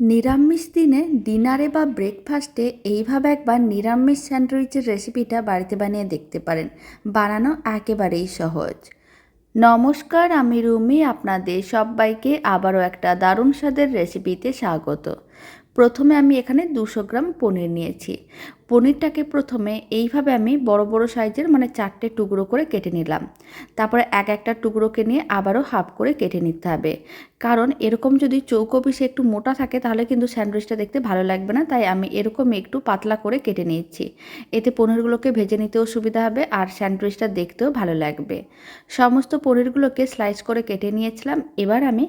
নিরামিষ দিনে ডিনারে বা ব্রেকফাস্টে এইভাবে একবার নিরামিষ স্যান্ডউইচের রেসিপিটা বাড়িতে বানিয়ে দেখতে পারেন। বানানো একেবারেই সহজ। নমস্কার, আমি রুমি, আপনাদের সবাইকে আবারও একটা দারুণ স্বাদের রেসিপিতে স্বাগত। প্রথমে আমি এখানে দুশো গ্রাম পনির নিয়েছি। পনিরটাকে প্রথমে এইভাবে আমি বড় বড় সাইজের মানে চারটে টুকরো করে কেটে নিলাম। তারপরে এক, একটা টুকরোকে নিয়ে আবারও হাফ করে কেটে নিতে হবে। কারণ এরকম যদি চৌকো পিসে একটু মোটা থাকে তাহলে কিন্তু স্যান্ডউইচটা দেখতে ভালো লাগবে না, তাই আমি এরকম একটু পাতলা করে কেটে নিয়েছি। এতে পনিরগুলোকে ভেজে নিতেও সুবিধা হবে আর স্যান্ডউইচটা দেখতেও ভালো লাগবে। সমস্ত পনিরগুলোকে স্লাইস করে কেটে নিয়েছিলাম। এবার আমি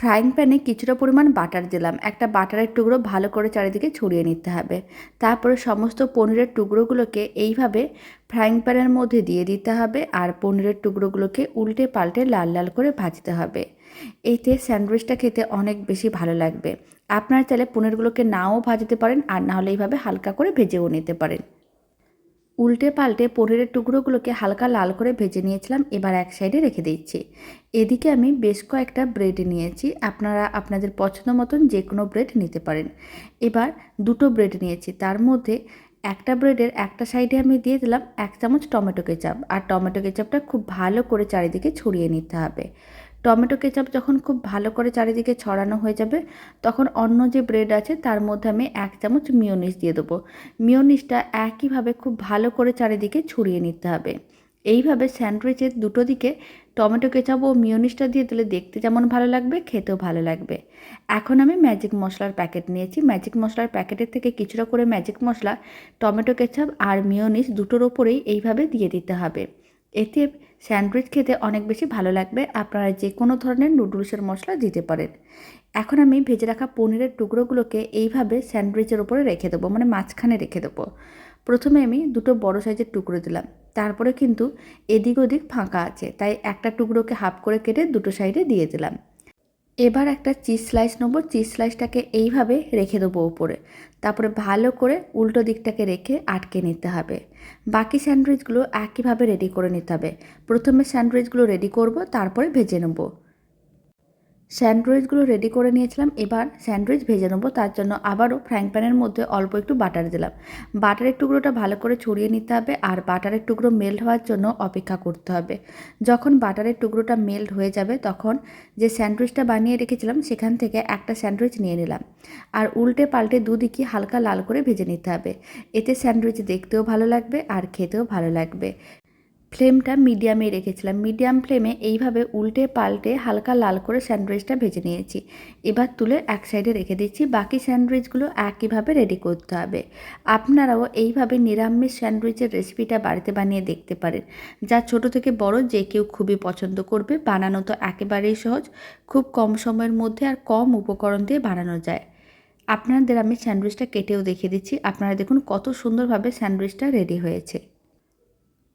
ফ্রাইং প্যানে কিছুটা পরিমাণ বাটার দিলাম। একটা বাটারের টুকরো ভালো করে চারিদিকে ছড়িয়ে নিতে হবে। তারপরে সমস্ত পনিরের টুকরোগুলোকে এইভাবে ফ্রাইং প্যানের মধ্যে দিয়ে দিতে হবে আর পনিরের টুকরোগুলোকে উল্টে পাল্টে লাল লাল করে ভাজতে হবে। এতে স্যান্ডউইচটা খেতে অনেক বেশি ভালো লাগবে। আপনারা চাইলে পনিরগুলোকে নাও ভাজতে পারেন আর নাহলে এইভাবে হালকা করে ভেজেও নিতে পারেন। উল্টে পাল্টে পনিরের টুকরোগুলোকে হালকা লাল করে ভেজে নিয়েছিলাম, এবার এক সাইডে রেখে দিচ্ছি। এদিকে আমি বেশ কয়েকটা ব্রেড নিয়েছি, আপনারা আপনাদের পছন্দ মতন যে কোনো ব্রেড নিতে পারেন। এবার দুটো ব্রেড নিয়েছি, তার মধ্যে একটা ব্রেডের একটা সাইডে আমি দিয়ে দিলাম এক চামচ টমেটো কেচাপ, আর টমেটো কেচাপটা খুব ভালো করে চারিদিকে ছড়িয়ে নিতে হবে। টমেটো কেচাপ যখন খুব ভালো করে চারিদিকে ছড়ানো হয়ে যাবে, তখন অন্য যে ব্রেড আছে তার মধ্যে আমি এক চামচ মিওনিস দিয়ে দেবো। মিওনিসটা একইভাবে খুব ভালো করে চারিদিকে ছড়িয়ে নিতে হবে। এইভাবে স্যান্ডউইচের দুটো দিকে টমেটো কেচাপ ও মিওনিসটা দিয়ে দিলে দেখতে যেমন ভালো লাগবে, খেতেও ভালো লাগবে। এখন আমি ম্যাজিক মশলার প্যাকেট নিয়েছি। ম্যাজিক মশলার প্যাকেটের থেকে কিছুটা করে ম্যাজিক মশলা, টমেটো কেচাপ আর মিওনিস দুটোর ওপরেই এইভাবে দিয়ে দিতে হবে। এতে স্যান্ডউইচ খেতে অনেক বেশি ভালো লাগবে। আপনারা যে কোনো ধরনের নুডলসের মশলা দিতে পারেন। এখন আমি ভেজে রাখা পনিরের টুকরোগুলোকে এইভাবে স্যান্ডউইচের উপরে রেখে দেবো মানে মাঝখানে রেখে দেবো। প্রথমে আমি দুটো বড় সাইজের টুকরো দিলাম। তারপরে কিন্তু এদিক ওদিক ফাঁকা আছে, তাই একটা টুকরোকে হাফ করে কেটে দুটো সাইডে দিয়ে দিলাম। এবার একটা চিজ স্লাইস নেব। চিজ স্লাইসটাকে এইভাবে রেখে দেবো উপরে। তারপরে ভালো করে উল্টো দিকটাকে রেখে আটকে নিতে হবে। বাকি স্যান্ডউইচগুলো একইভাবে রেডি করে নিতে হবে। প্রথমে স্যান্ডউইচগুলো রেডি করব, তারপরে ভেজে নেব। স্যান্ডউইচগুলো রেডি করে নিয়েছিলাম, এবার স্যান্ডউইচ ভেজে নেব। তার জন্য আবারও ফ্রাইং প্যানের মধ্যে অল্প একটু বাটার দিলাম। বাটারের টুকরোটা ভালো করে ছড়িয়ে নিতে হবে আর বাটারের টুকরো মেল্ট হওয়ার জন্য অপেক্ষা করতে হবে। যখন বাটারের টুকরোটা মেল্ট হয়ে যাবে, তখন যে স্যান্ডউইচটা বানিয়ে রেখেছিলাম, সেখান থেকে একটা স্যান্ডউইচ নিয়ে নিলাম। আর উল্টে পাল্টে দুদিকে হালকা লাল করে ভেজে নিতে হবে। এতে স্যান্ডউইচ দেখতেও ভালো লাগবে আর খেতেও ভালো লাগবে। ফ্লেমটা মিডিয়ামে রেখেছিলাম। মিডিয়াম ফ্লেমে এইভাবে উল্টে পাল্টে হালকা লাল করে স্যান্ডউইচটা ভেজে নিয়েছি। এবার তুলে এক সাইডে রেখে দিচ্ছি। বাকি স্যান্ডউইচগুলো একইভাবে রেডি করতে হবে। আপনারাও এইভাবে নিরামিষ স্যান্ডউইচের রেসিপিটা বাড়িতে বানিয়ে দেখতে পারেন। যা ছোট থেকে বড় যে কেউ খুবই পছন্দ করবে। বানানো তো একেবারেই সহজ। খুব কম সময়ের মধ্যে আর কম উপকরণ দিয়ে বানানো যায়। আপনাদের আমি স্যান্ডউইচটা কেটেও দেখিয়ে দিচ্ছি। আপনারা দেখুন কত সুন্দরভাবে স্যান্ডউইচটা রেডি হয়েছে।